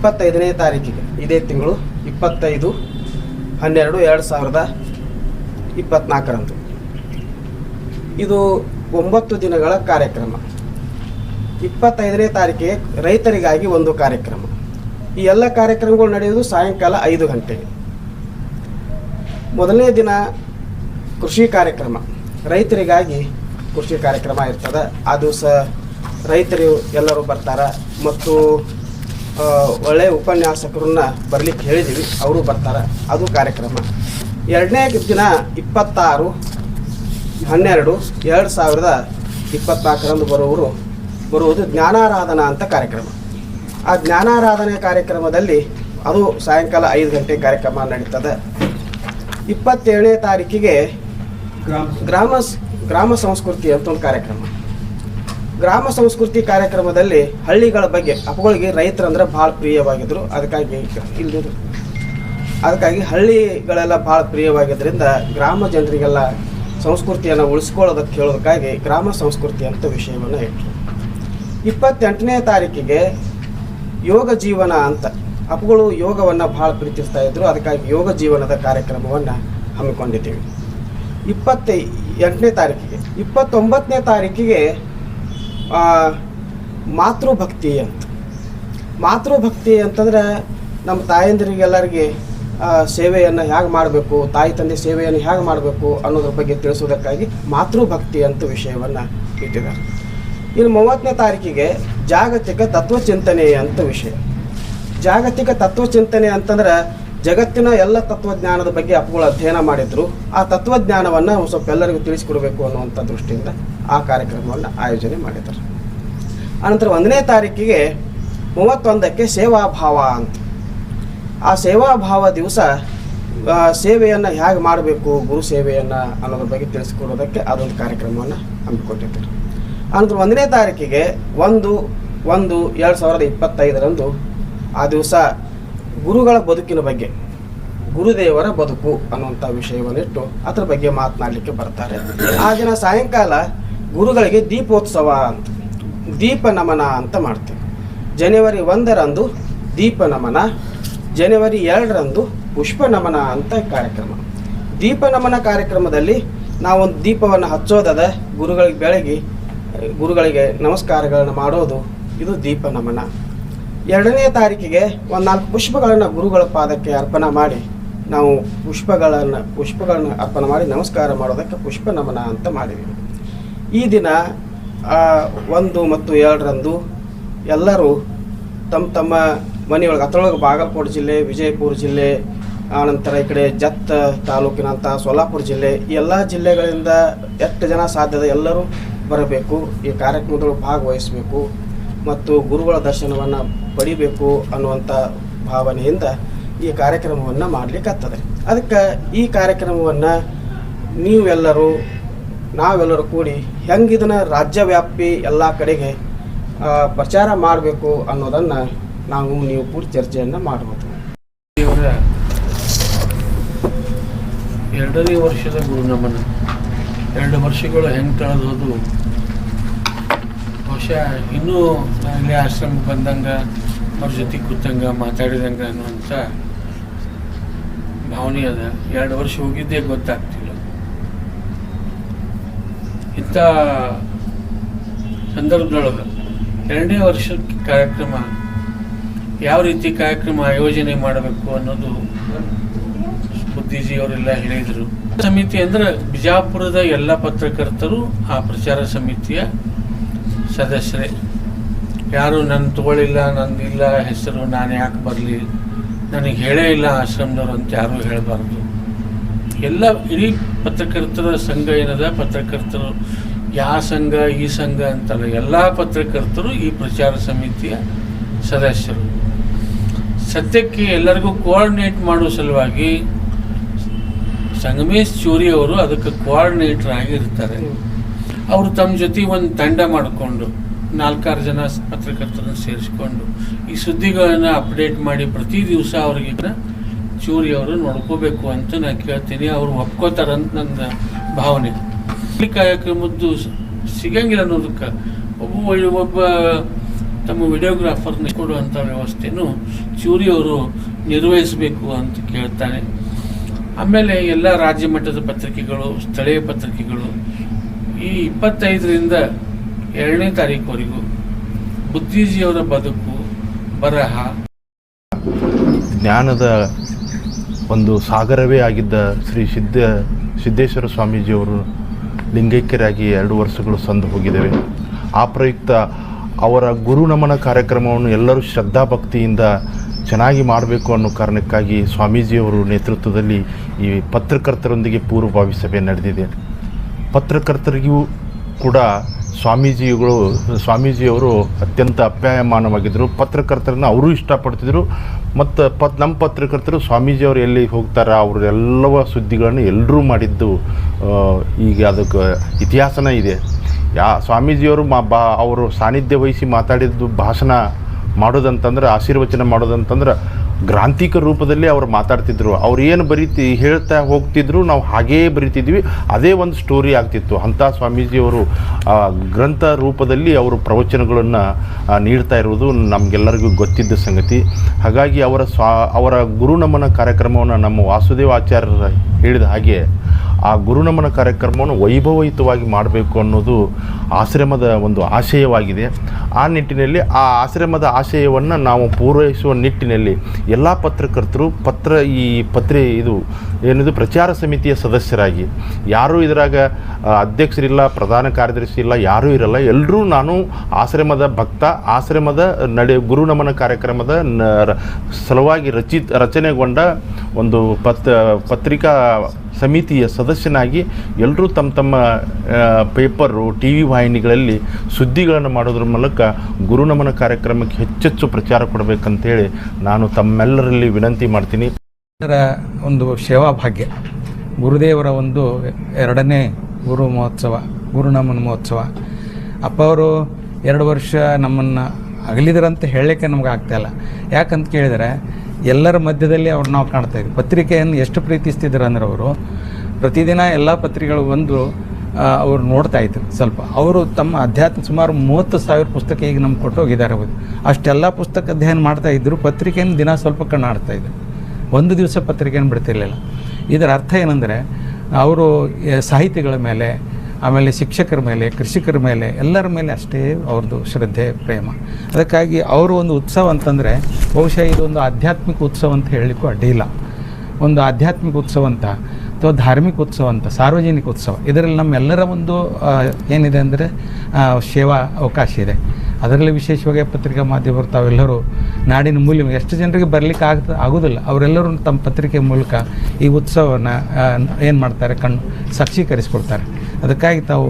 ಇಪ್ಪತ್ತೈದನೇ ತಾರೀಕಿಗೆ, ಇದೇ ತಿಂಗಳು, ಇಪ್ಪತ್ತೈದು, ಹನ್ನೆರಡು, ಎರಡು ಸಾವಿರದ ಇಪ್ಪತ್ನಾಲ್ಕರಂದು. ಇದು ಒಂಬತ್ತು ದಿನಗಳ ಕಾರ್ಯಕ್ರಮ. ಇಪ್ಪತ್ತೈದನೇ ತಾರೀಕಿಗೆ ರೈತರಿಗಾಗಿ ಒಂದು ಕಾರ್ಯಕ್ರಮ. ಈ ಎಲ್ಲ ಕಾರ್ಯಕ್ರಮಗಳು ನಡೆಯುವುದು ಸಾಯಂಕಾಲ ಐದು ಗಂಟೆಗೆ. ಮೊದಲನೇ ದಿನ ಕೃಷಿ ಕಾರ್ಯಕ್ರಮ. ರೈತರಿಗಾಗಿ ಕೃಷಿ ಕಾರ್ಯಕ್ರಮ ಇರ್ತದೆ. ಆ ದಿವಸ ರೈತರು ಎಲ್ಲರೂ ಬರ್ತಾರೆ. ಮತ್ತು ಒಳ್ಳೆಯ ಉಪನ್ಯಾಸಕರನ್ನ ಬರ್ಲಿಕ್ಕೆ ಹೇಳಿದ್ದೀವಿ ಅವರು ಬರ್ತಾರೆ. ಅದು ಕಾರ್ಯಕ್ರಮ. ಎರಡನೇ ದಿನ ಇಪ್ಪತ್ತಾರು, ಹನ್ನೆರಡು, ಎರಡು ಸಾವಿರದ ಇಪ್ಪತ್ನಾಲ್ಕರಂದು ಬರುವರು ಬರುವುದು ಜ್ಞಾನಾರಾಧನಾ ಅಂತ ಕಾರ್ಯಕ್ರಮ. ಆ ಜ್ಞಾನಾರಾಧನೆ ಕಾರ್ಯಕ್ರಮದಲ್ಲಿ ಅದು ಸಾಯಂಕಾಲ ಐದು ಗಂಟೆ ಕಾರ್ಯಕ್ರಮ ನಡೀತದೆ. ಇಪ್ಪತ್ತೇಳನೇ ತಾರೀಕಿಗೆ ಗ್ರಾಮ ಗ್ರಾಮ ಸಂಸ್ಕೃತಿ ಅಂತ ಒಂದು ಕಾರ್ಯಕ್ರಮ. ಗ್ರಾಮ ಸಂಸ್ಕೃತಿ ಕಾರ್ಯಕ್ರಮದಲ್ಲಿ ಹಳ್ಳಿಗಳ ಬಗ್ಗೆ ಅಪ್ಪಗಳಿಗೆ ರೈತರಂದ್ರೆ ಭಾಳ ಪ್ರಿಯವಾಗಿದ್ರು. ಅದಕ್ಕಾಗಿ ಇಲ್ಲಿ ಅದಕ್ಕಾಗಿ ಹಳ್ಳಿಗಳೆಲ್ಲ ಭಾಳ ಪ್ರಿಯವಾಗಿದ್ದರಿಂದ ಗ್ರಾಮ ಜನರಿಗೆಲ್ಲ ಸಂಸ್ಕೃತಿಯನ್ನು ಉಳಿಸ್ಕೊಳ್ಳೋದಕ್ಕೆ ಹೇಳೋದಕ್ಕಾಗಿ ಗ್ರಾಮ ಸಂಸ್ಕೃತಿ ಅಂತ ವಿಷಯವನ್ನು ಇಟ್ಟರು ಇಪ್ಪತ್ತೆಂಟನೇ ತಾರೀಕಿಗೆ ಯೋಗ ಜೀವನ ಅಂತ ಅಪ್ಪಗಳು ಯೋಗವನ್ನು ಭಾಳ ಪ್ರೀತಿಸ್ತಾ ಇದ್ದರು ಅದಕ್ಕಾಗಿ ಯೋಗ ಜೀವನದ ಕಾರ್ಯಕ್ರಮವನ್ನು ಹಮ್ಮಿಕೊಂಡಿದ್ದೀವಿ. ಇಪ್ಪತ್ತೈ ಎಂಟನೇ ತಾರೀಕಿಗೆ, ಇಪ್ಪತ್ತೊಂಬತ್ತನೇ ತಾರೀಕಿಗೆ ಮಾತೃಭಕ್ತಿ ಅಂತ. ಮಾತೃಭಕ್ತಿ ಅಂತಂದ್ರೆ ನಮ್ಮ ತಾಯಂದಿರಿಗೆಲ್ಲರಿಗೆ ಸೇವೆಯನ್ನು ಹೇಗೆ ಮಾಡಬೇಕು, ತಾಯಿ ತಂದೆ ಸೇವೆಯನ್ನು ಹೇಗೆ ಮಾಡಬೇಕು ಅನ್ನೋದ್ರ ಬಗ್ಗೆ ತಿಳಿಸೋದಕ್ಕಾಗಿ ಮಾತೃಭಕ್ತಿ ಅಂತ ವಿಷಯವನ್ನು ಇಟ್ಟಿದ್ದಾರೆ. ಇನ್ನು ಮೂವತ್ತನೇ ತಾರೀಕಿಗೆ ಜಾಗತಿಕ ತತ್ವಚಿಂತನೆ ಅಂತ ವಿಷಯ. ಜಾಗತಿಕ ತತ್ವಚಿಂತನೆ ಅಂತಂದ್ರೆ ಜಗತ್ತಿನ ಎಲ್ಲ ತತ್ವಜ್ಞಾನದ ಬಗ್ಗೆ ಅಪ್ಪುಗಳು ಅಧ್ಯಯನ ಮಾಡಿದ್ರು. ಆ ತತ್ವಜ್ಞಾನವನ್ನು ಸ್ವಲ್ಪ ಎಲ್ಲರಿಗೂ ತಿಳಿಸಿಕೊಡ್ಬೇಕು ಅನ್ನುವಂಥ ದೃಷ್ಟಿಯಿಂದ ಆ ಕಾರ್ಯಕ್ರಮವನ್ನು ಆಯೋಜನೆ ಮಾಡಿದ್ದಾರೆ ಅನಂತರ ಒಂದನೇ ತಾರೀಕಿಗೆ ಮೂವತ್ತೊಂದಕ್ಕೆ ಸೇವಾಭಾವ ಅಂತ. ಆ ಸೇವಾಭಾವ ದಿವಸ ಸೇವೆಯನ್ನು ಹೇಗೆ ಮಾಡಬೇಕು, ಗುರು ಸೇವೆಯನ್ನು ಅನ್ನೋದ್ರ ಬಗ್ಗೆ ತಿಳಿಸ್ಕೊಡೋದಕ್ಕೆ ಅದೊಂದು ಕಾರ್ಯಕ್ರಮವನ್ನು ಹಮ್ಮಿಕೊಂಡಿದ್ದರು ಅನಂತರ ಒಂದನೇ ತಾರೀಕಿಗೆ ಒಂದು ಒಂದು, ಎರಡು ಸಾವಿರದ ಇಪ್ಪತ್ತೈದರಂದು ಆ ದಿವಸ ಗುರುಗಳ ಬದುಕಿನ ಬಗ್ಗೆ, ಗುರುದೇವರ ಬದುಕು ಅನ್ನುವಂಥ ವಿಷಯವನ್ನಿಟ್ಟು ಅದರ ಬಗ್ಗೆ ಮಾತನಾಡಲಿಕ್ಕೆ ಬರ್ತಾರೆ. ಆ ದಿನ ಸಾಯಂಕಾಲ ಗುರುಗಳಿಗೆ ದೀಪೋತ್ಸವ ಅಂತ, ದೀಪ ನಮನ ಅಂತ ಮಾಡ್ತೀವಿ. ಜನವರಿ ಒಂದರಂದು ದೀಪ ನಮನ, ಜನವರಿ ಎರಡರಂದು ಪುಷ್ಪ ನಮನ ಅಂತ ಕಾರ್ಯಕ್ರಮ. ದೀಪ ನಮನ ಕಾರ್ಯಕ್ರಮದಲ್ಲಿ ನಾವೊಂದು ದೀಪವನ್ನು ಹಚ್ಚೋದದ, ಗುರುಗಳಿಗೆ ಬೆಳಗಿ, ಗುರುಗಳಿಗೆ ನಮಸ್ಕಾರಗಳನ್ನು ಮಾಡೋದು, ಇದು ದೀಪ ನಮನ. ಎರಡನೇ ತಾರೀಕಿಗೆ ಒಂದು ನಾಲ್ಕು ಪುಷ್ಪಗಳನ್ನು ಗುರುಗಳ ಪಾದಕ್ಕೆ ಅರ್ಪಣೆ ಮಾಡಿ ನಾವು ಪುಷ್ಪಗಳನ್ನು ಪುಷ್ಪಗಳನ್ನು ಅರ್ಪಣೆ ಮಾಡಿ ನಮಸ್ಕಾರ ಮಾಡೋದಕ್ಕೆ ಪುಷ್ಪ ನಮನ ಅಂತ ಮಾಡಿದ್ದೀವಿ ಈ ದಿನ ಒಂದು ಮತ್ತು ಎರಡರಂದು ಎಲ್ಲರೂ ತಮ್ಮ ತಮ್ಮ ಮನೆಯೊಳಗೆ ಅದರೊಳಗೆ ಬಾಗಲಕೋಟೆ ಜಿಲ್ಲೆ, ವಿಜಯಪುರ ಜಿಲ್ಲೆ, ಆನಂತರ ಈ ಕಡೆ ಜತ್ತ ತಾಲೂಕಿನಂಥ ಸೋಲಾಪುರ ಜಿಲ್ಲೆ, ಈ ಎಲ್ಲ ಜಿಲ್ಲೆಗಳಿಂದ ಎಷ್ಟು ಜನ ಸಾಧ್ಯದ ಎಲ್ಲರೂ ಬರಬೇಕು, ಈ ಕಾರ್ಯಕ್ರಮದೊಳಗೆ ಭಾಗವಹಿಸಬೇಕು. ಮತ್ತು ಗುರುಗಳ ದರ್ಶನವನ್ನು ಪಡಿಬೇಕು ಅನ್ನುವಂಥ ಭಾವನೆಯಿಂದ ಈ ಕಾರ್ಯಕ್ರಮವನ್ನು ಮಾಡಲಿಕ್ಕಾಗ್ತದೆ. ಅದಕ್ಕೆ ಈ ಕಾರ್ಯಕ್ರಮವನ್ನು ನೀವೆಲ್ಲರೂ, ನಾವೆಲ್ಲರೂ ಕೂಡಿ ಹೆಂಗೆ ಇದನ್ನು ರಾಜ್ಯವ್ಯಾಪಿ ಎಲ್ಲ ಕಡೆಗೆ ಪ್ರಚಾರ ಮಾಡಬೇಕು ಅನ್ನೋದನ್ನು ನಾವು ನೀವು ಪೂರ್ತಿ ಚರ್ಚೆಯನ್ನು ಮಾಡಬಹುದು ಇವರ ಎರಡನೇ ವರ್ಷದ ಗುರು ನಮನ ಎರಡು ವರ್ಷಗಳು ಹೆಂಗೆ ಕಳೆದು ಹೋದು ಬಹುಶಃ ಇನ್ನೂ ಅಲ್ಲಿ ಆಶ್ರಮ ಆಶ್ರಮಕ್ಕೆ ಬಂದಂಗೆ, ಅವ್ರ ಜೊತೆ ಕೂತಂಗೆ, ಮಾತಾಡಿದಂಗೆ ಅನ್ನುವಂಥ ಭಾವನೆ ಅದ. ಎರಡು ವರ್ಷ ಹೋಗಿದ್ದೇ, ಗೊತ್ತಾಗ್ತಿಲ್ಲ. ಇಂಥ ಸಂದರ್ಭದೊಳಗೆ ಎರಡನೇ ವರ್ಷದ ಕಾರ್ಯಕ್ರಮ, ಯಾವ ರೀತಿ ಕಾರ್ಯಕ್ರಮ ಆಯೋಜನೆ ಮಾಡಬೇಕು ಅನ್ನೋದು ಬುದ್ಧಿಜಿ ಅವರೆಲ್ಲ ಹೇಳಿದರು. ಸಮಿತಿ ಅಂದ್ರೆ ಬಿಜಾಪುರದ ಎಲ್ಲ ಪತ್ರಕರ್ತರು ಆ ಪ್ರಚಾರ ಸಮಿತಿಯ ಸದಸ್ಯರೇ, ಯಾರು ನನ್ನ ತಗೊಳ್ಳಿಲ್ಲ, ನಂದಿಲ್ಲ, ಹೆಸರು ನಾನು ಯಾಕೆ ಬರಲಿ. ನನಗೆ ಹೇಳೇ ಇಲ್ಲ ಆಶ್ರಮದವ್ರು ಅಂತ ಯಾರೂ ಹೇಳಬಾರ್ದು. ಎಲ್ಲ ಇಡೀ ಪತ್ರಕರ್ತರ ಸಂಘ ಏನದ? ಪತ್ರಕರ್ತರು ಯಾವ ಸಂಘ, ಈ ಸಂಘ ಅಂತಲ್ಲ, ಎಲ್ಲ ಪತ್ರಕರ್ತರು ಈ ಪ್ರಚಾರ ಸಮಿತಿಯ ಸದಸ್ಯರು. ಸತ್ಯಕ್ಕೆ ಎಲ್ಲರಿಗೂ ಕೋಆರ್ಡಿನೇಟ್ ಮಾಡೋ ಸಲುವಾಗಿ ಸಂಗಮೇಶ್ ಚೂರಿ ಅವರು ಅದಕ್ಕೆ ಕೋಆರ್ಡಿನೇಟರ್ ಆಗಿರ್ತಾರೆ. ಅವರು ತಮ್ಮ ಜೊತೆ ಒಂದು ತಂಡ ಮಾಡಿಕೊಂಡು, ನಾಲ್ಕಾರು ಜನ ಪತ್ರಕರ್ತರನ್ನು ಸೇರಿಸ್ಕೊಂಡು, ಈ ಸುದ್ದಿಗಳನ್ನು ಅಪ್ಡೇಟ್ ಮಾಡಿ ಪ್ರತಿ ದಿವಸ ಅವ್ರಿಗೆ ಚೂರಿ ಅವರು ನೋಡ್ಕೋಬೇಕು ಅಂತ ನಾನು ಕೇಳ್ತೀನಿ. ಅವ್ರು ಒಪ್ಕೋತಾರಂತ ನನ್ನ ಭಾವನೆ. ಈ ಕಾರ್ಯಕ್ರಮದ್ದು ಸಿಗಂಗಿಲ್ಲ ಅನ್ನೋದಕ್ಕೆ. ಒಬ್ಬ ಒಬ್ಬ ತಮ್ಮ ವಿಡಿಯೋಗ್ರಾಫರ್ನ ಕೊಡುವಂಥ ವ್ಯವಸ್ಥೆಯನ್ನು ಚೂರಿ ಅವರು ನಿರ್ವಹಿಸಬೇಕು ಅಂತ ಕೇಳ್ತಾನೆ. ಆಮೇಲೆ ಎಲ್ಲ ರಾಜ್ಯ ಮಟ್ಟದ ಪತ್ರಿಕೆಗಳು, ಸ್ಥಳೀಯ ಪತ್ರಿಕೆಗಳು ಈ ಇಪ್ಪತ್ತೈದರಿಂದ ಎರಡನೇ ತಾರೀಕುವರೆಗೂ ಬುದ್ಧಿಜಿಯವರ ಬದುಕು, ಬರಹ, ಜ್ಞಾನದ ಒಂದು ಸಾಗರವೇ ಆಗಿದ್ದ ಶ್ರೀ ಸಿದ್ಧ, ಸಿದ್ದೇಶ್ವರ ಸ್ವಾಮೀಜಿಯವರು ಲಿಂಗೈಕ್ಯರಾಗಿ ಎರಡು ವರ್ಷಗಳು ಸಂದು ಹೋಗಿದ್ದೇವೆ ಆ ಪ್ರಯುಕ್ತ ಅವರ ಗುರು ನಮನ ಕಾರ್ಯಕ್ರಮವನ್ನು ಎಲ್ಲರೂ ಶ್ರದ್ಧಾಭಕ್ತಿಯಿಂದ ಚೆನ್ನಾಗಿ ಮಾಡಬೇಕು ಅನ್ನೋ ಕಾರಣಕ್ಕಾಗಿ ಸ್ವಾಮೀಜಿಯವರು ನೇತೃತ್ವದಲ್ಲಿ ಈ ಪತ್ರಕರ್ತರೊಂದಿಗೆ ಪೂರ್ವಭಾವಿ ಸಭೆ ನಡೆದಿದೆ. ಪತ್ರಕರ್ತರಿಗೂ ಕೂಡ ಸ್ವಾಮೀಜಿಗಳು, ಸ್ವಾಮೀಜಿಯವರು ಅತ್ಯಂತ ಅಪ್ಯಾಯಮಾನವಾಗಿದ್ದರು. ಪತ್ರಕರ್ತರನ್ನ ಅವರು ಇಷ್ಟಪಡ್ತಿದ್ರು. ಮತ್ತು ಪತ್ ನಮ್ಮ ಪತ್ರಕರ್ತರು ಸ್ವಾಮೀಜಿಯವರು ಎಲ್ಲಿ ಹೋಗ್ತಾರ, ಅವರು ಎಲ್ಲವ ಸುದ್ದಿಗಳನ್ನು ಎಲ್ಲರೂ ಮಾಡಿದ್ದು ಈಗ ಅದಕ್ಕೆ ಇತಿಹಾಸನೇ ಇದೆ. ಯಾ, ಸ್ವಾಮೀಜಿಯವರು ಮಾ, ಬಾ, ಅವರು ಸಾನ್ನಿಧ್ಯ ವಹಿಸಿ ಮಾತಾಡಿದ್ದು ಭಾಷಣ ಮಾಡೋದಂತಂದ್ರೆ, ಆಶೀರ್ವಚನ ಮಾಡೋದಂತಂದ್ರೆ ಗ್ರಾಂಥಿಕ ರೂಪದಲ್ಲಿ ಅವ್ರು ಮಾತಾಡ್ತಿದ್ರು. ಅವ್ರು ಏನು ಬರೀತಿ ಹೇಳ್ತಾ ಹೋಗ್ತಿದ್ರು, ನಾವು ಹಾಗೇ ಬರಿತಿದ್ವಿ. ಅದೇ ಒಂದು ಸ್ಟೋರಿ ಆಗ್ತಿತ್ತು. ಅಂಥ ಸ್ವಾಮೀಜಿಯವರು ಗ್ರಂಥ ರೂಪದಲ್ಲಿ ಅವರು ಪ್ರವಚನಗಳನ್ನು ನೀಡ್ತಾ ಇರುವುದು ನಮಗೆಲ್ಲರಿಗೂ ಗೊತ್ತಿದ್ದ ಸಂಗತಿ. ಹಾಗಾಗಿ ಅವರ ಸ್ವಾ, ಅವರ ಗುರುನಮನ ಕಾರ್ಯಕ್ರಮವನ್ನು ನಮ್ಮ ವಾಸುದೇವ ಆಚಾರ್ಯರ ಹೇಳಿದ ಹಾಗೆ ಆ ಗುರುನಮನ ಕಾರ್ಯಕ್ರಮವನ್ನು ವೈಭವಯುತವಾಗಿ ಮಾಡಬೇಕು ಅನ್ನೋದು ಆಶ್ರಮದ ಒಂದು ಆಶಯವಾಗಿದೆ. ಆ ನಿಟ್ಟಿನಲ್ಲಿ ಆ ಆಶ್ರಮದ ಆಶಯವನ್ನು ನಾವು ಪೂರೈಸುವ ನಿಟ್ಟಿನಲ್ಲಿ ಎಲ್ಲ ಪತ್ರಕರ್ತರು, ಪತ್ರ ಈ ಪತ್ರೆ ಇದು ಏನಿದು ಪ್ರಚಾರ ಸಮಿತಿಯ ಸದಸ್ಯರಾಗಿ. ಯಾರೂ ಇದರಾಗ ಅಧ್ಯಕ್ಷರಿಲ್ಲ, ಪ್ರಧಾನ ಕಾರ್ಯದರ್ಶಿ ಇಲ್ಲ, ಯಾರೂ ಇರಲ್ಲ. ಎಲ್ಲರೂ ನಾನು ಆಶ್ರಮದ ಭಕ್ತ, ಆಶ್ರಮದ ನಡೆ ಗುರುನಮನ ಕಾರ್ಯಕ್ರಮದ ಸಲುವಾಗಿ ರಚಿತ, ರಚನೆಗೊಂಡ ಒಂದು ಪತ್, ಪತ್ರಿಕಾ ಸಮಿತಿಯ ಸದಸ್ಯನಾಗಿ ಎಲ್ಲರೂ ತಮ್ಮ ತಮ್ಮ ಪೇಪರು, ಟಿ ವಿ ವಾಹಿನಿಗಳಲ್ಲಿ ಸುದ್ದಿಗಳನ್ನು ಮಾಡೋದ್ರ ಮೂಲಕ ಗುರುನಮನ ಕಾರ್ಯಕ್ರಮಕ್ಕೆ ಹೆಚ್ಚೆಚ್ಚು ಪ್ರಚಾರ ಕೊಡಬೇಕಂತೇಳಿ ನಾನು ತಮ್ಮೆಲ್ಲರಲ್ಲಿ ವಿನಂತಿ ಮಾಡ್ತೀನಿ. ಒಂದು ಸೇವಾ ಭಾಗ್ಯ. ಗುರುದೇವರ ಒಂದು ಎರಡನೇ ಗುರು ಮಹೋತ್ಸವ ಗುರುನಮನ ಮಹೋತ್ಸವ. ಅಪ್ಪ ಅವರು ಎರಡು ವರ್ಷ ನಮ್ಮನ್ನು ಅಗಲಿದರಂತ ಹೇಳಲಿಕ್ಕೆ ನಮ್ಗೆ ಆಗ್ತಾಯಿಲ್ಲ ಯಾಕಂತ ಕೇಳಿದರೆ ಎಲ್ಲರ ಮಧ್ಯದಲ್ಲಿ ಅವ್ರು ನಾವು ಕಾಣ್ತಾ ಇದ್ವಿ. ಪತ್ರಿಕೆಯನ್ನು ಎಷ್ಟು ಪ್ರೀತಿಸ್ತಿದ್ರು ಅಂದ್ರೆ ಅವರು, ಪ್ರತಿದಿನ ಎಲ್ಲ ಪತ್ರಿಕೆಗಳು ಬಂದು ಅವ್ರು ನೋಡ್ತಾ ಇದ್ರು ಸ್ವಲ್ಪ. ಅವರು ತಮ್ಮ ಅಧ್ಯಾತ್ಮ ಸುಮಾರು ಮೂವತ್ತು ಸಾವಿರ ಪುಸ್ತಕ ಈಗ ನಮ್ಗೆ ಕೊಟ್ಟು ಹೋಗಿದ್ದಾರೆ ಅವರು. ಅಷ್ಟೆಲ್ಲ ಪುಸ್ತಕ ಅಧ್ಯಯನ ಮಾಡ್ತಾ ಇದ್ರು, ಪತ್ರಿಕೆಯನ್ನು ದಿನ ಸ್ವಲ್ಪ ಕಣ್ಣಾಡ್ತಾ ಇದ್ರು. ಒಂದು ದಿವಸ ಪತ್ರಿಕೆಯನ್ನು ಬಿಡ್ತಿರ್ಲಿಲ್ಲ. ಇದರ ಅರ್ಥ ಏನಂದರೆ, ಅವರು ಸಾಹಿತಿಗಳ ಮೇಲೆ ಆಮೇಲೆ ಶಿಕ್ಷಕರ ಮೇಲೆ, ಕೃಷಿಕರ ಮೇಲೆ, ಎಲ್ಲರ ಮೇಲೆ ಅಷ್ಟೇ ಅವ್ರದ್ದು ಶ್ರದ್ಧೆ, ಪ್ರೇಮ. ಅದಕ್ಕಾಗಿ ಅವರು ಒಂದು ಉತ್ಸವ ಅಂತಂದರೆ ಬಹುಶಃ ಇದೊಂದು ಆಧ್ಯಾತ್ಮಿಕ ಉತ್ಸವ ಅಂತ ಹೇಳಲಿಕ್ಕೂ ಅಡ್ಡಿಯಿಲ್ಲ ಒಂದು ಆಧ್ಯಾತ್ಮಿಕ ಉತ್ಸವ ಅಂತ, ಅಥವಾ ಧಾರ್ಮಿಕ ಉತ್ಸವ ಅಂತ, ಸಾರ್ವಜನಿಕ ಉತ್ಸವ, ಇದರಲ್ಲಿ ನಮ್ಮೆಲ್ಲರ ಒಂದು ಏನಿದೆ ಅಂದರೆ ಸೇವಾ ಅವಕಾಶ ಇದೆ. ಅದರಲ್ಲಿ ವಿಶೇಷವಾಗಿ ಪತ್ರಿಕಾ ಮಾಧ್ಯಮರು ತಾವೆಲ್ಲರೂ ನಾಡಿನ ಮೂಲ್ಯ ಎಷ್ಟು ಜನರಿಗೆ ಬರಲಿಕ್ಕೆ ಆಗ್ತ ಆಗೋದಿಲ್ಲ, ಅವರೆಲ್ಲರೂ ತಮ್ಮ ಪತ್ರಿಕೆ ಮೂಲಕ ಈ ಉತ್ಸವವನ್ನು ಏನು ಮಾಡ್ತಾರೆ, ಕಣ್ಣು ಸಾಕ್ಷೀಕರಿಸ್ಕೊಡ್ತಾರೆ. ಅದಕ್ಕಾಗಿ ತಾವು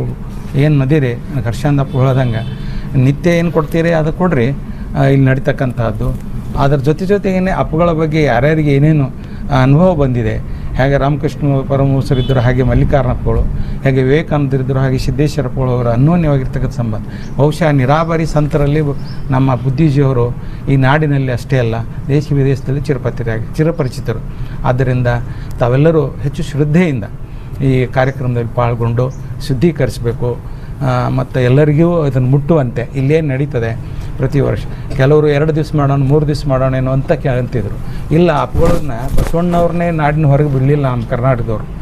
ಏನು ನದೀರಿ ಹರ್ಷಾಂದಪ್ಪ ಹೇಳ್ದಂಗೆ ನಿತ್ಯ ಏನು ಕೊಡ್ತೀರಿ ಅದು ಕೊಡ್ರಿ. ಇಲ್ಲಿ ನಡೀತಕ್ಕಂಥದ್ದು ಅದರ ಜೊತೆ ಜೊತೆಗೇನೆ ಅಪ್ಪುಗಳ ಬಗ್ಗೆ ಯಾರ್ಯಾರಿಗೆ ಏನೇನು ಅನುಭವ ಬಂದಿದೆ, ಹೇಗೆ ರಾಮಕೃಷ್ಣ ಪರಮಹಂಸರಿದ್ದರು, ಹಾಗೆ ಮಲ್ಲಿಕಾರ್ಣಪ್ಪಗಳು ಹೇಗೆ ವಿವೇಕಾನಂದರಿದ್ದರು, ಹಾಗೆ ಸಿದ್ದೇಶ್ವರಪ್ಪಗಳು ಅವರು ಅನ್ಯೋನ್ಯವಾಗಿರ್ತಕ್ಕಂಥ ಸಂಬಂಧ. ಬಹುಶಃ ನಿರಾಬರಿ ಸಂತರಲ್ಲಿ ನಮ್ಮ ಬುದ್ಧಿಜಿಯವರು ಈ ನಾಡಿನಲ್ಲಿ ಅಷ್ಟೇ ಅಲ್ಲ, ದೇಶ ವಿದೇಶದಲ್ಲಿ ಚಿರಪತಿರಾಗಿ, ಚಿರಪರಿಚಿತರು. ಆದ್ದರಿಂದ ತಾವೆಲ್ಲರೂ ಹೆಚ್ಚು ಶ್ರದ್ಧೆಯಿಂದ ಈ ಕಾರ್ಯಕ್ರಮದಲ್ಲಿ ಪಾಲ್ಗೊಂಡು ಶುದ್ಧೀಕರಿಸಬೇಕು. ಮತ್ತು ಎಲ್ಲರಿಗೂ ಇದನ್ನು ಮುಟ್ಟುವಂತೆ ಇಲ್ಲೇನು ನಡೀತದೆ ಪ್ರತಿ ವರ್ಷ? ಕೆಲವರು ಎರಡು ದಿವಸ ಮಾಡೋಣ, ಮೂರು ದಿವಸ ಮಾಡೋಣ ಏನೋ ಅಂತ ಕೇಳ್ತಿದ್ರು. ಇಲ್ಲ ಅಪ್ಪಗಳನ್ನ ಬಸವಣ್ಣವ್ರನ್ನೇ ನಾಡಿನ ಹೊರಗೆ ಬಿಡಲಿಲ್ಲ ನಮ್ಮ ಕರ್ನಾಟಕದವರು.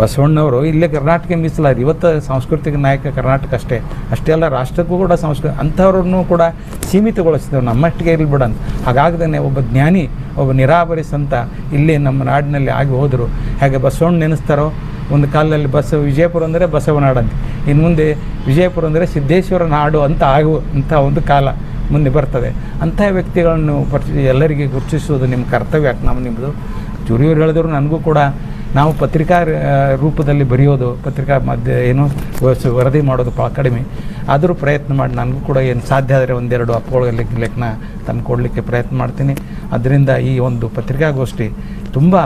ಬಸವಣ್ಣವರು ಇಲ್ಲೇ ಕರ್ನಾಟಕ ಮೀಸಲಾದ. ಇವತ್ತು ಸಾಂಸ್ಕೃತಿಕ ನಾಯಕ ಕರ್ನಾಟಕ ಅಷ್ಟೇ. ಅಷ್ಟೇ ಅಲ್ಲ, ರಾಷ್ಟ್ರಕ್ಕೂ ಕೂಡ ಸಂಸ್ಕೃತಿ ಅಂಥವ್ರನ್ನೂ ಕೂಡ ಸೀಮಿತಗೊಳಿಸಿದೆವು ನಮ್ಮಷ್ಟಿಗೆ ಇರಲಿ ಬಿಡಂತ ಒಬ್ಬ ಜ್ಞಾನಿ, ಒಬ್ಬ ನಿರಾಬರಿ ಸಂತ ಇಲ್ಲಿ ನಮ್ಮ ನಾಡಿನಲ್ಲಿ ಆಗಿ ಹೋದರು. ಹಾಗೆ ಬಸವಣ್ಣ ನೆನೆಸ್ತಾರೋ? ಒಂದು ಕಾಲದಲ್ಲಿ ಬಸ, ವಿಜಯಪುರ ಅಂದರೆ ಬಸವನಾಡು ಅಂತ ಇನ್ನು ಮುಂದೆ ವಿಜಯಪುರ ಅಂದರೆ ಸಿದ್ದೇಶ್ವರ ನಾಡು ಅಂತ ಆಗುವ ಅಂಥ ಒಂದು ಕಾಲ ಮುಂದೆ ಬರ್ತದೆ. ಅಂಥ ವ್ಯಕ್ತಿಗಳನ್ನು ಪರಿಚಯ ಎಲ್ಲರಿಗೆ ಗುರುತಿಸುವುದು ನಿಮ್ಮ ಕರ್ತವ್ಯ ನಾವು ನಿಮ್ಮದು. ಚೂರಿಯವರು ಹೇಳಿದ್ರು ನನಗೂ ಕೂಡ ನಾವು ಪತ್ರಿಕಾ ರೂಪದಲ್ಲಿ ಬರೆಯೋದು, ಪತ್ರಿಕಾ ಮಧ್ಯ ಏನು ವರದಿ ಮಾಡೋದು ಭಾಳ ಕಡಿಮೆ. ಆದರೂ ಪ್ರಯತ್ನ ಮಾಡಿ, ನನಗೂ ಕೂಡ ಏನು ಸಾಧ್ಯ ಆದರೆ ಒಂದೆರಡು ಅಪ್ಪಗಳಲ್ಲಿ ಲೇಖನ ತಂದು ಕೊಡಲಿಕ್ಕೆ ಪ್ರಯತ್ನ ಮಾಡ್ತೀನಿ. ಅದರಿಂದ ಈ ಒಂದು ಪತ್ರಿಕಾಗೋಷ್ಠಿ ತುಂಬ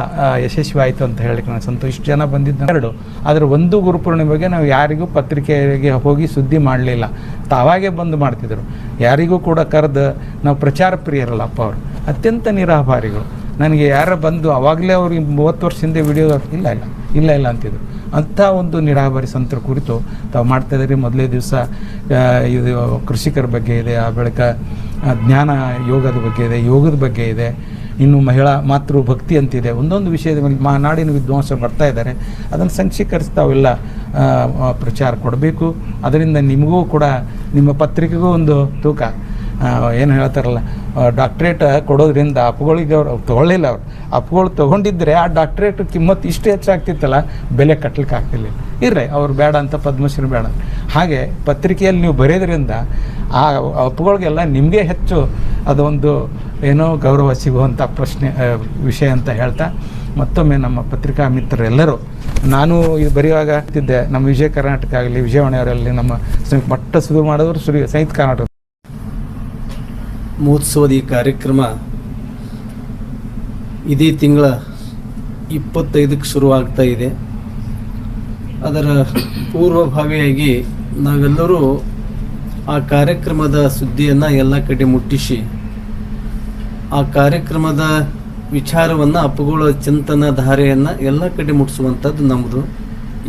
ಯಶಸ್ವಿ ಆಯಿತು ಅಂತ ಹೇಳಲಿಕ್ಕೆ ನಾನು ಸಂತೋಷ. ಜನ ಬಂದಿದ್ದು ಎರಡು. ಆದರೆ ಒಂದು ಗುರುಪೂರ್ಣಿಮೆ ಬಗ್ಗೆ ನಾವು ಯಾರಿಗೂ ಪತ್ರಿಕೆಗೆ ಹೋಗಿ ಸುದ್ದಿ ಮಾಡಲಿಲ್ಲ. ತಾವಾಗೇ ಬಂದು ಮಾಡ್ತಿದ್ರು. ಯಾರಿಗೂ ಕೂಡ ಕರೆದು ನಾವು ಪ್ರಚಾರ ಪ್ರಿಯರಲ್ಲ ಅಪ್ಪ ಅವರು. ಅತ್ಯಂತ ನಿರಾಭಾರಿಗಳು ನನಗೆ ಯಾರ ಬಂದು ಆವಾಗಲೇ ಅವ್ರಿಗೆ ಮೂವತ್ತು ವರ್ಷ ಹಿಂದೆ ವಿಡಿಯೋ ಇಲ್ಲ ಇಲ್ಲ ಇಲ್ಲ ಇಲ್ಲ ಅಂತಿದ್ರು. ಅಂಥ ಒಂದು ನಿರಾಭಾರಿ ಸಂತರ ಕುರಿತು ತಾವು ಮಾಡ್ತಾ ಇದ್ದೀರಿ. ಮೊದಲೇ ದಿವಸ ಇದು ಕೃಷಿಕರ ಬಗ್ಗೆ ಇದೆ, ಆ ಬಳಿಕ ಜ್ಞಾನ ಯೋಗದ ಬಗ್ಗೆ ಇದೆ, ಯೋಗದ ಬಗ್ಗೆ ಇದೆ, ಇನ್ನು ಮಹಿಳಾ ಮಾತೃ ಭಕ್ತಿ ಅಂತಿದೆ. ಒಂದೊಂದು ವಿಷಯದ ಮೇಲೆ ಮಾ, ನಾಡಿನ ವಿದ್ವಾಂಸರು ಬರ್ತಾ ಇದ್ದಾರೆ. ಅದನ್ನು ಸಂಕ್ಷೀಕರಿಸಿ ತಾವೆಲ್ಲ ಪ್ರಚಾರ ಕೊಡಬೇಕು. ಅದರಿಂದ ನಿಮಗೂ ಕೂಡ, ನಿಮ್ಮ ಪತ್ರಿಕೆಗೂ ಒಂದು ತೂಕ. ಏನು ಹೇಳ್ತಾರಲ್ಲ ಡಾಕ್ಟ್ರೇಟ್ ಕೊಡೋದ್ರಿಂದ ಅಪ್ಗಳಿಗೆ ಅವ್ರು ತೊಗೊಳ್ಳಿಲ್ಲ ಅವ್ರು. ಅಪ್ಗಳು ತೊಗೊಂಡಿದ್ದರೆ ಆ ಡಾಕ್ಟ್ರೇಟ್ ಕಿಮ್ಮತ್ತು ಇಷ್ಟು ಹೆಚ್ಚಾಗ್ತಿತ್ತಲ್ಲ, ಬೆಲೆ ಕಟ್ಟಲಿಕ್ಕೆ ಆಗ್ತಿಲ್ಲ ಇರ್ರಿ ಅವ್ರು ಬೇಡ ಅಂತ ಪದ್ಮಶ್ರೀ ಬೇಡ. ಹಾಗೆ ಪತ್ರಿಕೆಯಲ್ಲಿ ನೀವು ಬರೆಯೋದ್ರಿಂದ ಆ ಅಪ್ಗಳಿಗೆಲ್ಲ ನಿಮಗೆ ಹೆಚ್ಚು ಅದೊಂದು ಏನೋ ಗೌರವ ಸಿಗುವಂಥ ಪ್ರಶ್ನೆ ವಿಷಯ ಅಂತ ಹೇಳ್ತಾ ಮತ್ತೊಮ್ಮೆ ನಮ್ಮ ಪತ್ರಿಕಾ ಮಿತ್ರರೆಲ್ಲರೂ, ನಾನು ಇದು ಬರೆಯುವಾಗ ಇದ್ದೆ ನಮ್ಮ ವಿಜಯ ಕರ್ನಾಟಕ ಆಗಲಿ, ವಿಜಯವಾಣಿಯವರಲ್ಲಿ ನಮ್ಮ ಮಟ್ಟ ಸುಧು ಶುರು ಮಾಡಿದ್ರು ಶ್ರೀ ಸಂಯುಕ್ತ ಕರ್ನಾಟಕ ಮಹೋತ್ಸವದ ಈ ಕಾರ್ಯಕ್ರಮ ಇದೇ ತಿಂಗಳ ಇಪ್ಪತ್ತೈದಕ್ಕೆ ಶುರುವಾಗ್ತಾ ಇದೆ. ಅದರ ಪೂರ್ವಭಾವಿಯಾಗಿ ನಾವೆಲ್ಲರೂ ಆ ಕಾರ್ಯಕ್ರಮದ ಸುದ್ದಿಯನ್ನು ಎಲ್ಲ ಕಡೆ ಮುಟ್ಟಿಸಿ, ಆ ಕಾರ್ಯಕ್ರಮದ ವಿಚಾರವನ್ನು ಅಪ್ಪುಗಳ ಚಿಂತನ ಧಾರೆಯನ್ನು ಎಲ್ಲ ಕಡೆ ಮುಟ್ಟಿಸುವಂಥದ್ದು ನಮ್ಮದು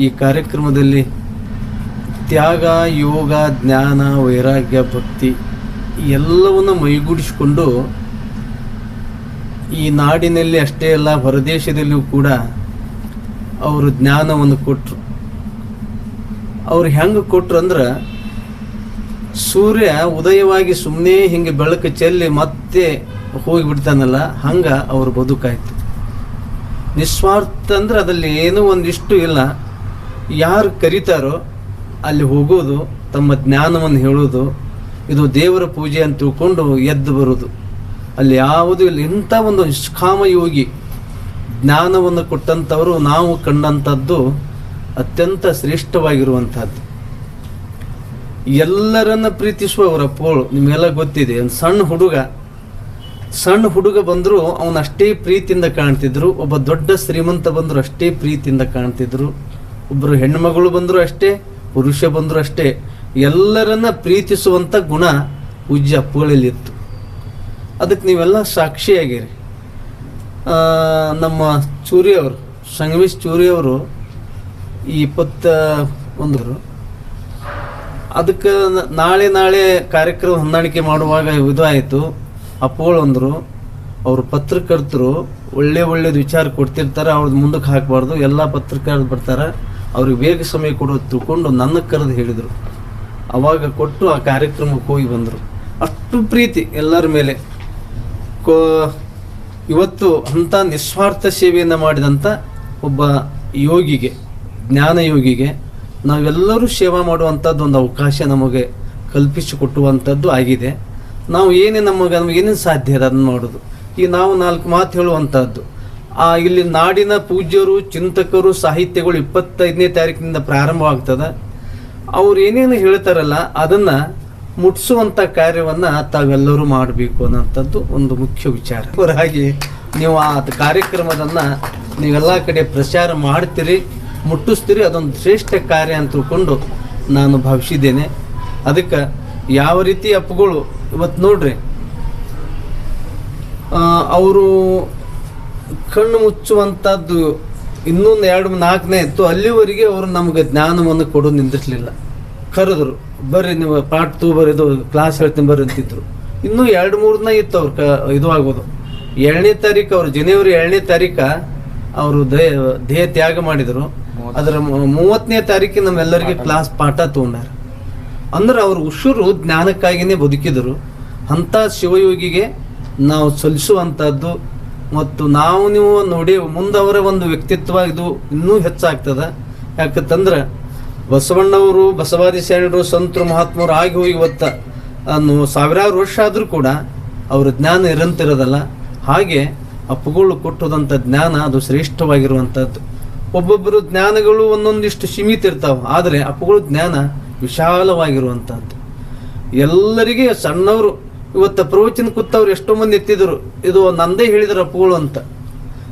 ಈ ಕಾರ್ಯಕ್ರಮದಲ್ಲಿ ತ್ಯಾಗ, ಯೋಗ, ಜ್ಞಾನ, ವೈರಾಗ್ಯ, ಭಕ್ತಿ ಎಲ್ಲವನ್ನು ಮೈಗೂಡಿಸಿಕೊಂಡು ಈ ನಾಡಿನಲ್ಲಿ ಅಷ್ಟೇ ಅಲ್ಲ, ಹೊರದೇಶದಲ್ಲಿಯೂ ಕೂಡ ಅವರು ಜ್ಞಾನವನ್ನು ಕೊಟ್ಟರು ಅವ್ರು ಹೆಂಗೆ ಕೊಟ್ರು ಅಂದ್ರೆ, ಸೂರ್ಯ ಉದಯವಾಗಿ ಸುಮ್ಮನೆ ಹಿಂಗೆ ಬೆಳಕು ಚೆಲ್ಲಿ ಮತ್ತೆ ಹೋಗಿಬಿಡ್ತಾನಲ್ಲ, ಹಂಗೆ ಅವ್ರ ಬದುಕಾಯ್ತು. ನಿಸ್ವಾರ್ಥ ಅಂದ್ರೆ ಅದರಲ್ಲಿ ಏನೂ ಒಂದಿಷ್ಟು ಇಲ್ಲ. ಯಾರು ಕರೀತಾರೋ ಅಲ್ಲಿ ಹೋಗೋದು, ತಮ್ಮ ಜ್ಞಾನವನ್ನು ಹೇಳೋದು ಇದು ದೇವರ ಪೂಜೆ ಅಂತ ತಿಳ್ಕೊಂಡು ಎದ್ದು ಬರೋದು ಅಲ್ಲಿ ಯಾವುದೂ ಇಲ್ಲ. ಇಂಥ ಒಂದು ನಿಷ್ಕಾಮ ಯೋಗಿ ಜ್ಞಾನವನ್ನು ಕೊಟ್ಟಂಥವರು ನಾವು ಕಂಡಂಥದ್ದು ಅತ್ಯಂತ ಶ್ರೇಷ್ಠವಾಗಿರುವಂಥದ್ದು. ಎಲ್ಲರನ್ನ ಪ್ರೀತಿಸುವ ಅವರ ಅಪ್ಪಗಳು ನಿಮಗೆಲ್ಲ ಗೊತ್ತಿದೆ, ಒಂದು ಸಣ್ಣ ಹುಡುಗ ಸಣ್ಣ ಹುಡುಗ ಬಂದರೂ ಅವನು ಅಷ್ಟೇ ಪ್ರೀತಿಯಿಂದ ಕಾಣ್ತಿದ್ರು, ಒಬ್ಬ ದೊಡ್ಡ ಶ್ರೀಮಂತ ಬಂದರೂ ಅಷ್ಟೇ ಪ್ರೀತಿಯಿಂದ ಕಾಣ್ತಿದ್ರು ಒಬ್ಬರು ಹೆಣ್ಣುಮಗಳು ಬಂದರೂ ಅಷ್ಟೇ, ಪುರುಷ ಬಂದರೂ ಅಷ್ಟೇ. ಎಲ್ಲರನ್ನ ಪ್ರೀತಿಸುವಂಥ ಗುಣ ಪೂಜ್ಯ ಅಪ್ಪುಗಳಲ್ಲಿತ್ತು. ಅದಕ್ಕೆ ನೀವೆಲ್ಲ ಸಾಕ್ಷಿಯಾಗಿರಿ. ನಮ್ಮ ಚೂರಿಯವರು, ಸಂಗಮೇಶ್ ಚೂರಿಯವರು ಈ ಇಪ್ಪತ್ತ ಒಂದರು ಅದಕ್ಕೆ ನಾಳೆ ನಾಳೆ ಕಾರ್ಯಕ್ರಮ ಹೊಂದಾಣಿಕೆ ಮಾಡುವಾಗ ಇದು ಆಯಿತು ಅಪ್ಪಗಳು ಅಂದರು ಅವರು ಪತ್ರಕರ್ತರು, ಒಳ್ಳೆ ಒಳ್ಳೇದು ವಿಚಾರ ಕೊಡ್ತಿರ್ತಾರೆ ಅವ್ರದ್ದು ಮುಂದಕ್ಕೆ ಹಾಕಬಾರ್ದು, ಎಲ್ಲ ಪತ್ರಕರ್ತರು ಬರ್ತಾರೆ, ಅವ್ರಿಗೆ ಬೇಗ ಸಮಯ ಕೊಡೋದು ತಿಳ್ಕೊಂಡು ನನ್ನ ಕರೆದು ಹೇಳಿದರು. ಅವಾಗ ಕೊಟ್ಟು ಆ ಕಾರ್ಯಕ್ರಮಕ್ಕೆ ಹೋಗಿ ಬಂದರು. ಅಷ್ಟು ಪ್ರೀತಿ ಎಲ್ಲರ ಮೇಲೆ. ಕೋ, ಇವತ್ತು ಅಂಥ ನಿಸ್ವಾರ್ಥ ಸೇವೆಯನ್ನು ಮಾಡಿದಂಥ ಒಬ್ಬ ಯೋಗಿಗೆ, ಜ್ಞಾನ ಯೋಗಿಗೆ ನಾವೆಲ್ಲರೂ ಸೇವಾ ಮಾಡುವಂಥದ್ದು ಒಂದು ಅವಕಾಶ ನಮಗೆ ಕಲ್ಪಿಸಿಕೊಟ್ಟುವಂಥದ್ದು ಆಗಿದೆ. ನಾವು ಏನೇ ನಮಗೆ ನಮಗೆ ಏನೇನು ಸಾಧ್ಯ ಇದೆ ಅದನ್ನು ಮಾಡೋದು. ಈಗ ನಾವು ನಾಲ್ಕು ಮಾತು ಹೇಳುವಂಥದ್ದು. ಆ, ಇಲ್ಲಿ ನಾಡಿನ ಪೂಜ್ಯರು, ಚಿಂತಕರು, ಸಾಹಿತ್ಯಗಳು ಇಪ್ಪತ್ತೈದನೇ ತಾರೀಕಿನಿಂದ ಪ್ರಾರಂಭವಾಗ್ತದೆ. ಅವ್ರು ಏನೇನು ಹೇಳ್ತಾರಲ್ಲ ಅದನ್ನ ಮುಟ್ಸುವಂತ ಕಾರ್ಯವನ್ನ ತಾವೆಲ್ಲರೂ ಮಾಡಬೇಕು ಅನ್ನೋಂಥದ್ದು ಒಂದು ಮುಖ್ಯ ವಿಚಾರ. ಹಾಗೆ ನೀವು ಆ ಕಾರ್ಯಕ್ರಮದನ್ನ ನೀವೆಲ್ಲ ಕಡೆ ಪ್ರಚಾರ ಮಾಡ್ತೀರಿ, ಮುಟ್ಟಿಸ್ತೀರಿ, ಅದೊಂದು ಶ್ರೇಷ್ಠ ಕಾರ್ಯ ಅಂತ ತಿಳ್ಕೊಂಡು ನಾನು ಭಾವಿಸಿದ್ದೇನೆ. ಅದಕ್ಕೆ ಯಾವ ರೀತಿ ಅಪ್ಪುಗಳು ಇವತ್ತು ನೋಡ್ರಿ ಅವರು ಕಣ್ಣು ಮುಚ್ಚುವಂಥದ್ದು ಇನ್ನೊಂದು ಎರಡು ನಾಲ್ಕನೇ ಇತ್ತು ಅಲ್ಲಿವರೆಗೆ ಅವರು ನಮಗೆ ಜ್ಞಾನವನ್ನು ಕೊಡು ನಿಂದಿರ್ಲಿಲ್ಲ. ಕರೆದ್ರು ಬರ್ರಿ ನೀವು ಪಾಠ ತೂ ಕ್ಲಾಸ್ ಹೇಳ್ತೀನಿ ಬರ್ರಿ ಅಂತಿದ್ರು. ಇನ್ನೂ ಎರಡು ಮೂರು ದಿನ ಇತ್ತು ಅವ್ರ ಕ ಇದು ಆಗೋದು. ಏಳನೇ ತಾರೀಕು ಅವರು ಜನವರಿ ಏಳನೇ ತಾರೀಕ ಅವರು ದೇಹ ದೇಹ ತ್ಯಾಗ ಮಾಡಿದರು. ಅದರ ಮೂವತ್ತನೇ ತಾರೀಕಿಗೆ ನಮ್ಮೆಲ್ಲರಿಗೆ ಕ್ಲಾಸ್ ಪಾಠ ತೊಗೊಂಡಾರ. ಅಂದ್ರೆ ಅವ್ರ ಉಸುರು ಜ್ಞಾನಕ್ಕಾಗಿಯೇ ಬದುಕಿದರು. ಅಂಥ ಶಿವಯೋಗಿಗೆ ನಾವು ಸಲ್ಲಿಸುವಂಥದ್ದು ಮತ್ತು ನಾವು ನೀವು ನೋಡಿ ಮುಂದವರ ಒಂದು ವ್ಯಕ್ತಿತ್ವ ಇದು ಇನ್ನೂ ಹೆಚ್ಚಾಗ್ತದ. ಯಾಕಂತಂದ್ರೆ ಬಸವಣ್ಣವರು, ಬಸವಾದಿ ಶರಣರು ಸಂತರು, ಮಹಾತ್ಮರು ಆಗಿ ಹೋಗಿ ಇವತ್ತ ಅನ್ನು ಸಾವಿರಾರು ವರ್ಷ ಆದರೂ ಕೂಡ ಅವ್ರ ಜ್ಞಾನ ಇರಂತಿರೋದಲ್ಲ. ಹಾಗೆ ಅಪ್ಪುಗಳು ಕೊಟ್ಟದಂಥ ಜ್ಞಾನ ಅದು ಶ್ರೇಷ್ಠವಾಗಿರುವಂಥದ್ದು ಒಬ್ಬೊಬ್ಬರು ಜ್ಞಾನಗಳು ಒಂದೊಂದಿಷ್ಟು ಸೀಮಿತ ಇರ್ತಾವೆ. ಆದರೆ ಅಪ್ಪುಗಳ ಜ್ಞಾನ ವಿಶಾಲವಾಗಿರುವಂಥದ್ದು ಎಲ್ಲರಿಗೆ ಸಣ್ಣವರು ಇವತ್ತು ಪ್ರವಚನ ಕೂತವ್ರು ಎಷ್ಟೋ ಮಂದಿ ಎತ್ತಿದ್ರು. ಇದು ನಂದೇ ಹೇಳಿದ್ರು ಅಪ್ಪುಗಳು ಅಂತ.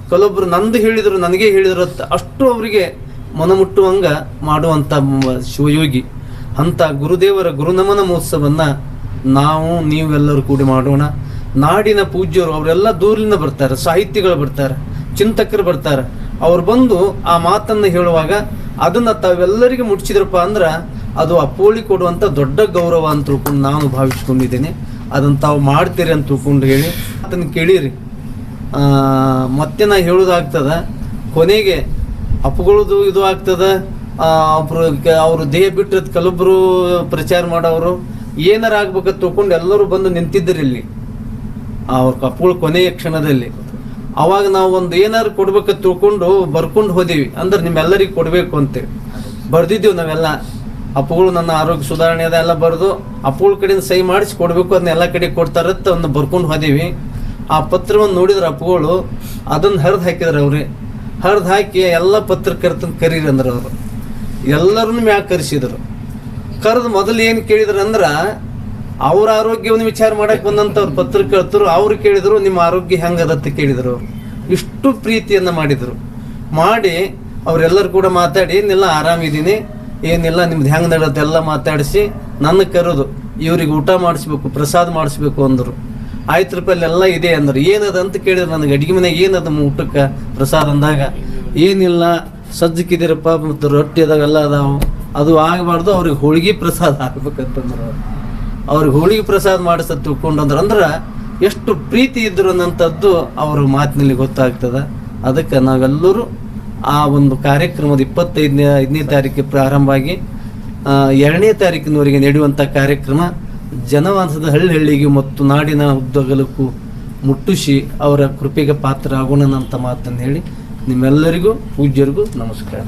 ಕೆಲವೊಬ್ರು ನಂದು ಹೇಳಿದ್ರು, ನನಗೆ ಹೇಳಿದ್ರು ಅಂತ. ಅಷ್ಟು ಅವರಿಗೆ ಮನಮುಟ್ಟುವಂಗ ಮಾಡುವಂಥ ಶಿವಯೋಗಿ. ಅಂತ ಗುರುದೇವರ ಗುರುನಮನ ಮಹೋತ್ಸವನ್ನ ನಾವು, ನೀವೆಲ್ಲರೂ ಕೂಡಿ ಮಾಡೋಣ. ನಾಡಿನ ಪೂಜ್ಯರು ಅವರೆಲ್ಲ ದೂರಿನಿಂದ ಬರ್ತಾರೆ, ಸಾಹಿತಿಗಳು ಬರ್ತಾರೆ, ಚಿಂತಕರು ಬರ್ತಾರೆ. ಅವ್ರು ಬಂದು ಆ ಮಾತನ್ನು ಹೇಳುವಾಗ ಅದನ್ನ ತಾವೆಲ್ಲರಿಗೂ ಮುಟ್ಟಿಸಿದ್ರಪ್ಪ ಅಂದ್ರೆ ಅದು ಅಪ್ಪೋಳಿ ಕೊಡುವಂತ ದೊಡ್ಡ ಗೌರವ ಅಂತ ತಿಳ್ಕೊಂಡು ನಾನು ಭಾವಿಸ್ಕೊಂಡಿದ್ದೇನೆ. ಅದನ್ನ ತಾವು ಮಾಡ್ತೀರಿ ಅಂತ ತಿಳ್ಕೊಂಡು ಹೇಳಿ ಅದನ್ನ ಕೇಳಿರಿ. ಮತ್ತೆ ನಾ ಹೇಳೋದಾಗ್ತದ ಕೊನೆಗೆ ಅಪ್ಪಗಳದು ಇದು ಆಗ್ತದ ಒಬ್ರು ಅವರು ದೇಹ ಬಿಟ್ಟಿರೋದು ಕೆಲವೊಬ್ರು ಪ್ರಚಾರ ಮಾಡೋರು ಏನಾರ ಆಗ್ಬೇಕಂತ ತಿಳ್ಕೊಂಡು ಎಲ್ಲರೂ ಬಂದು ನಿಂತಿದ್ದರು ಇಲ್ಲಿ. ಅವ್ರ ಕಪ್ಪುಗಳು ಕೊನೆಯ ಕ್ಷಣದಲ್ಲಿ. ಅವಾಗ ನಾವು ಒಂದು ಏನಾರು ಕೊಡ್ಬೇಕಂತ ತಿಳ್ಕೊಂಡು ಬರ್ಕೊಂಡು ಹೋದಿವಿ. ಅಂದ್ರೆ ನಿಮ್ಮೆಲ್ಲರಿಗೆ ಕೊಡಬೇಕು ಅಂತೇಳಿ ಬರ್ದಿದ್ದೀವಿ ನಾವೆಲ್ಲ. ಅಪ್ಪುಗಳು ನನ್ನ ಆರೋಗ್ಯ ಸುಧಾರಣೆ ಅದೆಲ್ಲ ಬರೆದು ಅಪ್ಪುಗಳ ಕಡೆಯಿಂದ ಸಹಿ ಮಾಡಿಸಿ ಕೊಡಬೇಕು, ಅದನ್ನ ಎಲ್ಲ ಕಡೆ ಕೊಡ್ತಾರತ್ತ ಒಂದು ಬರ್ಕೊಂಡು ಹೋದಿವಿ. ಆ ಪತ್ರವನ್ನು ನೋಡಿದ್ರೆ ಅಪ್ಪುಗಳು ಅದನ್ನು ಹರಿದು ಹಾಕಿದ್ರು ಅವ್ರಿ. ಹರಿದು ಹಾಕಿ ಎಲ್ಲ ಪತ್ರಕರ್ತನ ಕರೀರಿ ಅಂದ್ರೆ ಅವರು. ಎಲ್ಲರನ್ನು ಮ್ಯಾಗ ಕರೆಸಿದ್ರು. ಕರೆದು ಮೊದಲು ಏನು ಕೇಳಿದ್ರು ಅಂದ್ರೆ, ಅವ್ರ ಆರೋಗ್ಯವನ್ನು ವಿಚಾರ ಮಾಡಕ್ಕೆ ಬಂದಂಥವ್ರು ಪತ್ರಕರ್ತರು ಅವ್ರು ಕೇಳಿದರು, ನಿಮ್ಮ ಆರೋಗ್ಯ ಹೆಂಗದತ್ತ ಕೇಳಿದ್ರು ಕೇಳಿದರು ಇಷ್ಟು ಪ್ರೀತಿಯನ್ನ ಮಾಡಿದರು. ಮಾಡಿ ಅವರೆಲ್ಲರೂ ಕೂಡ ಮಾತಾಡಿ, ಏನಿಲ್ಲ ಆರಾಮಿದ್ದೀನಿ ಏನಿಲ್ಲ, ನಿಮ್ದು ಹೆಂಗೆ ನಡೆದೆಲ್ಲ ಎಲ್ಲ ಮಾತಾಡಿಸಿ ನನ್ನ ಕರೆದು ಇವ್ರಿಗೆ ಊಟ ಮಾಡಿಸ್ಬೇಕು, ಪ್ರಸಾದ ಮಾಡಿಸ್ಬೇಕು ಅಂದರು. ಆಯ್ತು ರೂಪಾಯಿ ಎಲ್ಲ ಇದೆ ಅಂದ್ರು. ಏನದ ಅಂತ ಕೇಳಿದ್ರು ನನಗೆ. ಅಡಿಗೆ ಮನೆಗೆ ಏನದ ಊಟಕ್ಕೆ ಪ್ರಸಾದ ಅಂದಾಗ? ಏನಿಲ್ಲ ಸಜ್ಜಕ್ಕಿದ್ದೀರಪ್ಪ ಮತ್ತು ರೊಟ್ಟಿ ಅದಾವೆಲ್ಲ ಅದಾವು. ಅದು ಆಗಬಾರ್ದು, ಅವ್ರಿಗೆ ಹೋಳಿಗೆ ಪ್ರಸಾದ ಹಾಕ್ಬೇಕಂತಂದ್ರೆ ಅವ್ರು. ಅವ್ರಿಗೆ ಹೋಳಿಗೆ ಪ್ರಸಾದ ಮಾಡಿಸ ತಿಳ್ಕೊಂಡಂದ್ರೆ ಅಂದ್ರೆ ಎಷ್ಟು ಪ್ರೀತಿ ಇದ್ರು ಅನ್ನೋಂಥದ್ದು ಅವ್ರ ಮಾತಿನಲ್ಲಿ ಗೊತ್ತಾಗ್ತದ. ಅದಕ್ಕೆ ನಾವೆಲ್ಲರೂ ಆ ಒಂದು ಕಾರ್ಯಕ್ರಮದ ಇಪ್ಪತ್ತೈದನೇ, ಐದನೇ ತಾರೀಕಿಗೆ ಪ್ರಾರಂಭ ಆಗಿ ಎರಡನೇ ತಾರೀಕಿನವರೆಗೆ ನಡೆಯುವಂಥ ಕಾರ್ಯಕ್ರಮ ಜನವಾಸದ ಹಳ್ಳಿ ಹಳ್ಳಿಗೆ ಮತ್ತು ನಾಡಿನ ಉದ್ದಗಲಕ್ಕೂ ಮುಟ್ಟಿಸಿ ಅವರ ಕೃಪೆಗೆ ಪಾತ್ರ ಆಗೋಣ ಅಂತ ಮಾತನ್ನು ಹೇಳಿ ನಿಮ್ಮೆಲ್ಲರಿಗೂ ಪೂಜ್ಯರಿಗೂ ನಮಸ್ಕಾರ.